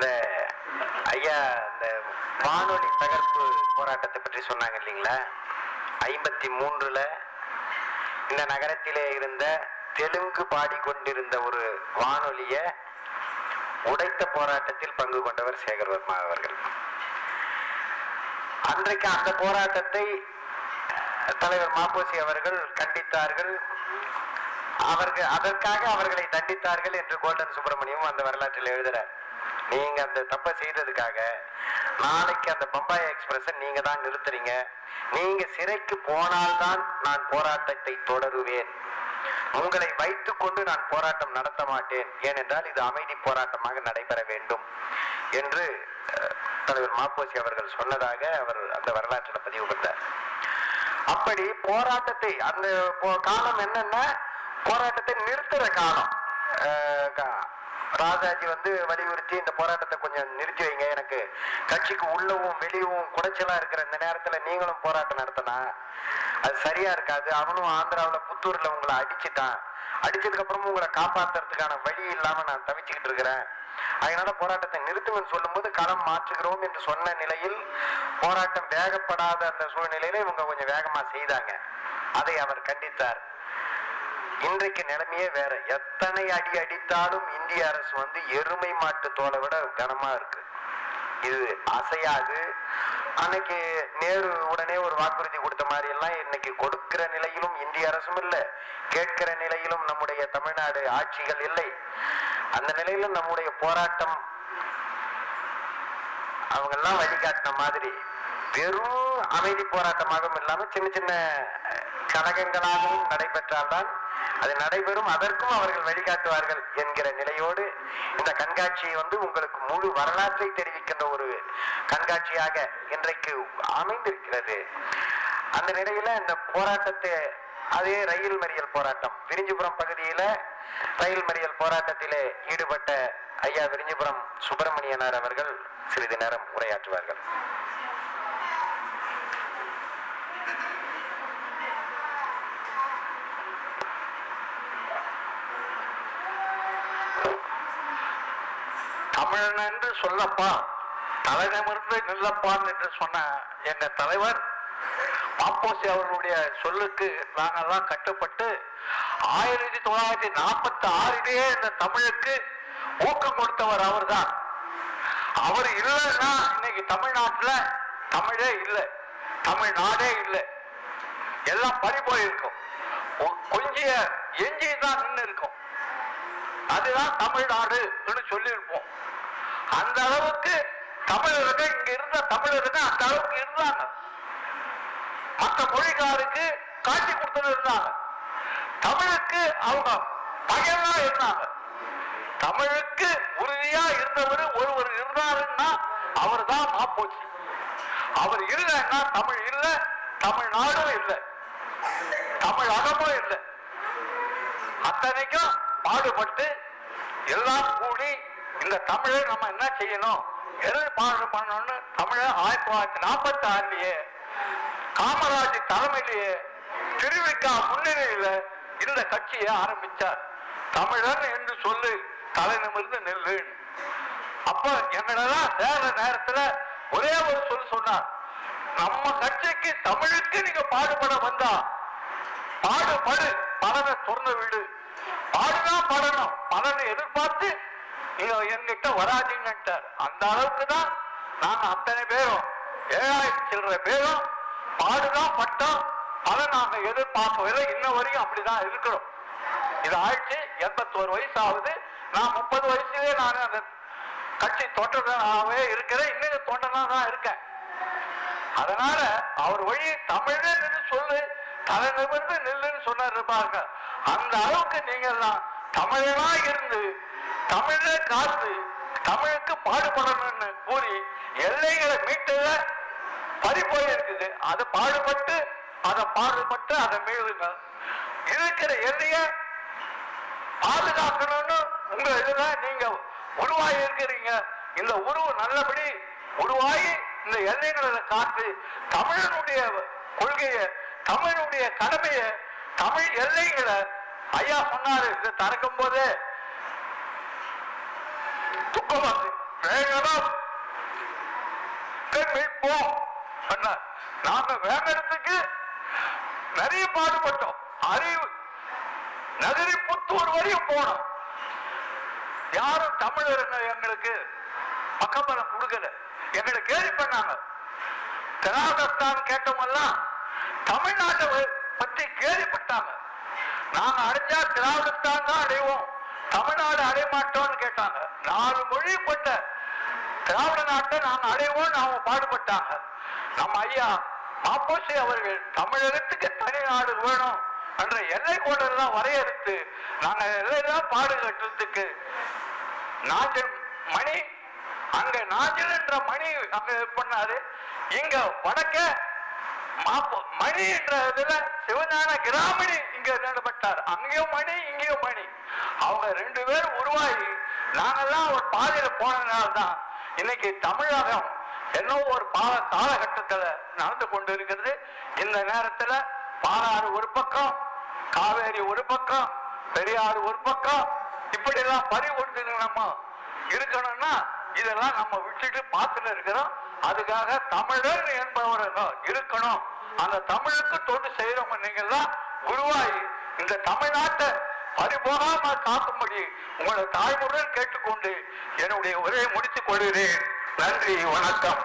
இந்த ஐயா இந்த வானொலி தகர்ப்பு போராட்டத்தை பற்றி சொன்னாங்க இல்லைங்களா? ஐம்பத்தி மூன்றுல இந்த நகரத்திலே இருந்த தெலுங்கு பாடிக்கொண்டிருந்த ஒரு வானொலிய உடைத்த போராட்டத்தில் பங்கு கொண்டவர் சேகர் வர்மா அவர்கள். அன்றைக்கு அந்த போராட்டத்தை தலைவர் மாப்போசி அவர்கள் கண்டித்தார்கள். அவர்கள் அதற்காக அவர்களை தண்டித்தார்கள் என்று கோல்டன் சுப்பிரமணியம் அந்த வரலாற்றில் எழுதுறார். நீங்க அந்த தப்பை செய்ததுக்காக நாளைக்கு அந்த பம்பாய் எக்ஸ்பிரஸ் நீங்க தான் நிறுத்துறீங்க. நீங்க சிறைக்கு போனால்தான் நான் போராட்டத்தை தொடருவேன். உங்களை வைத்துக் கொண்டு நான் போராட்டம் நடத்த மாட்டேன். ஏனென்றால் இது அமைதி போராட்டமாக நடைபெற வேண்டும். என்று தலைவர் மாப்போசி அவர்கள் சொன்னதாக அவர் அந்த வரலாற்றில் பதிவு கொண்டார் அப்படி போராட்டத்தை அந்த காலம் என்னன்னா? போராட்டத்தை நிறுத்துற காலம் ராஜாஜி வந்து வலியுறுத்தி இந்த போராட்டத்தை கொஞ்சம் நிறுத்தி வைங்க. எனக்கு கட்சிக்கு உள்ளவும் வெளியவும் குடைச்சலா இருக்கிற இந்த நேரத்துல நீங்களும் போராட்டம் நடத்தினா அது சரியா இருக்காது. அவனும் ஆந்திராவில் புத்தூர்ல உங்களை அடிச்சுட்டான். அடிச்சதுக்கு அப்புறமும் உங்களை காப்பாத்துறதுக்கான வழி இல்லாம நான் தவிச்சுக்கிட்டு இருக்கிறேன். அதனால போராட்டத்தை நிறுத்துங்கன்னு சொல்லும்போது களம் மாற்றுகிறோம் என்று சொன்ன நிலையில் போராட்டம் வேகப்படாத அந்த சூழ்நிலையில இவங்க கொஞ்சம் வேகமா செய்தாங்க. அதை அவர் கண்டித்தார். இன்றைக்கு நிலைமையே வேற. எத்தனை அடி அடித்தாலும் இந்திய அரசு வந்து எருமை மாட்டு தோலை விட கனமா இருக்கு. இது அசையாது. அன்னைக்கு நேரு உடனே ஒரு வாக்குறுதி கொடுத்த மாதிரி எல்லாம் இன்னைக்கு கொடுக்கிற நிலையிலும் இந்திய அரசும் இல்லை. கேட்கிற நிலையிலும் நம்முடைய தமிழ்நாடு ஆட்சிகள் இல்லை. அந்த நிலையில நம்முடைய போராட்டம் அவங்க எல்லாம் வழிகாட்டின மாதிரி வெறும் அமைதி போராட்டமாகவும் இல்லாம சின்ன சின்ன கழகங்களாகவும் நடைபெற்றால்தான் அது நடைபெறும். அதற்கும் அவர்கள் வழிகாட்டுவார்கள் என்கிற நிலையோடு இந்த கண்காட்சி வந்து உங்களுக்கு முழு வரலாற்றை தெரிவிக்கின்ற ஒரு கண்காட்சியாக இன்றைக்கு அமைந்திருக்கிறது. அந்த நிலையில இந்த போராட்டத்தை அதே ரயில் மறியல் போராட்டம் விரிஞ்சிபுரம் பகுதியில ரயில் மறியல் போராட்டத்திலே ஈடுபட்ட ஐயா விரிஞ்சிபுரம் சுப்பிரமணியனார் அவர்கள் சிறிது நேரம் உரையாற்றுவார்கள். தமிழன் என்று சொல்லப்பா. தலைநிமிர்ந்து நில்லப்பான் என்று சொன்ன எங்க தலைவர் மாப்போசி அவர்களுடைய சொல்லுக்கு நாங்கெல்லாம் கட்டுப்பட்டு ஆயிரத்தி தொள்ளாயிரத்தி நாற்பத்தி ஆறிலேயே இந்த தமிழுக்கு ஊக்கம் கொடுத்தவர் அவர்தான். அவர் இல்லைன்னா இன்னைக்கு தமிழ்நாட்டுல தமிழே இல்லை தமிழ்நாடே இல்லை. எல்லாம் பறி போயிருக்கும். கொஞ்சிய எஞ்சி தான் நின்று இருக்கும் அதுதான் தமிழ்நாடு சொல்லியிருப்போம். அந்த அளவுக்கு தமிழர்கள் இங்க இருந்த தமிழர்கள் அந்த அளவுக்கு இருந்தாங்க. மற்ற மொழிக்காருக்கு காட்சி கொடுத்துட்டு இருந்தாங்க. தமிழுக்கு அவங்க பகையா இருந்தாங்க. தமிழுக்கு உறுதியா இருந்தவர் ஒருவர் இருந்தாருன்னா அவர் தான் மாப்போச்சு. அவர் இல்லைன்னா தமிழ் இல்லை தமிழ்நாடும் இல்லை தமிழகமும் இல்லை. அத்தனைக்கும் பாடுபட்டு எல்லாம் கூடி இந்த தமிழை நம்ம என்ன செய்யணும்? எது பாடல் பண்ணணும்னு தமிழை ஆயிரத்தி தொள்ளாயிரத்தி நாற்பத்தி ஆறுலயே காமராஜ் தலைமையிலேயே திருவிக்கா முன்னிலையில இந்த கட்சியை ஆரம்பிச்சார். தமிழன் என்று சொல்லு தலை நிமிர்ந்து நெல்லு அப்ப எங்களெல்லாம் வேற நேரத்துல ஒரே ஒரு சொல் சொன்னார். நம்ம கட்சிக்கு தமிழுக்கு நீங்க பாடுபட வந்தா பாடுபடு பலனை சொன்ன வீடு. பாடுதான் படணும். பலனை எதிர்பார்த்து நீங்க என்கிட்ட வராதீங்கன்ட்டார். அந்த அளவுக்கு தான் நாங்க அத்தனை பேரும் ஏழாயிரம் சில்லற பேரும் பாடுதான் பட்டோம். பலன் நாங்க எதிர்பார்க்கவில்லை இன்ன வரையும் அப்படிதான் இருக்கிறோம். இது ஆயிடுச்சு. எண்பத்தோரு வயசு ஆகுது நான் முப்பது வயசுலயே நான் அந்த கட்சி தொண்டனாகவே இருக்கிறேன். இன்னும் தொண்டனா தான் இருக்கேன். அதனால அவர் வழி தமிழே நின்று சொல்லு. தலை நிமிர்ந்து நில்லுன்னு சொன்னார் பாருங்க. அந்த அளவுக்கு நீங்க தான் தமிழனா இருந்து தமிழ காத்து தமிழுக்கு பாடுபடணும்னு கூறி எல்லைகளை மீட்டத பறிப்போய் இருக்குது அதை பாடுபட்டு அதை பாடுபட்டு அதை மீளுங்க இருக்கிற எல்லைய பாதுகாக்கணும்னு உங்க இதுல நீங்க உருவாகி இருக்கிறீங்க. இந்த உருவு நல்லபடி உருவாகி இந்த எல்லைகளை காத்து தமிழனுடைய கொள்கையை தமிழனுடைய கடமையை தமிழ் எல்லைகளை ஐயா சொன்னாரு இதை திறக்கும் போதே. துக்கம் வந்து. வேங்கடம் மீட்போம் சொன்னார். நாங்க நிறைய பாடுபட்டோம். அறிவு நகரி புத்தூர் வரையும் போனோம். யாரும் தமிழருங்க எங்களுக்கு. பக்கம்பலம் கொடுக்கல. எங்களை கேள்வி பண்ணாங்க. திராவிடத்தான் கேட்டவங்கெல்லாம் தமிழ்நாட்டை பற்றி பத்தி கேள்விப்பட்டாங்க நாங்க அடைஞ்சா திராவிடத்தான் தான் அடைவோம். தமிழ்நாடு அடைய மாட்டோம்னு கேட்டாங்க. நாலு மொழி கொண்ட திராவிட நாட்டை நாங்க அடைவோம்னு அவங்க பாடுபட்டாங்க. நம்ம ஐயா மாப்போசி அவர்கள் தமிழகத்துக்கு தனி நாடு வேணும் என்ற எல்லை கோடெல்லாம் வரையறுத்து நாங்க எல்லையெல்லாம் பாடு கட்டுறதுக்கு நாஜல் மணி அங்க நாஜல் என்ற மணி அங்க இது பண்ணாரு. இங்க வடக்க மாப்ப- மணி என்ற இதுல சிவஞான கிராமணி இங்க நடைபெற்றார் அங்கேயும் மணி இங்கேயும் மணி. அவங்க ரெண்டு பேரும் உருவாகி நாங்கெல்லாம் ஒரு பாதையில போனதுனால்தான் இன்னைக்கு தமிழகம் என்ன ஒரு பால காலகட்டத்துல நடந்து கொண்டு இருக்கிறது இந்த நேரத்துல பாலாறு ஒரு பக்கம் காவேரி ஒரு பக்கம் பெரியாறு ஒரு பக்கம் இப்படி எல்லாம் பறி நம்ம. இருக்கணும்னா இதெல்லாம் நம்ம விட்டுட்டு பார்த்துட்டு இருக்கிறோம். அதுக்காக தமிழர் என்பவர் இருக்கணும். அந்த தமிழுக்கு தொண்டு செய்யறவங்க நீங்க தான் குருவாய் இந்த தமிழ்நாட்டை பறிபோகாம காக்கும்படி உங்களை தாய்முடன் கேட்டுக்கொண்டு என்னுடைய உரையை முடித்துக் கொள்கிறேன். நன்றி வணக்கம்.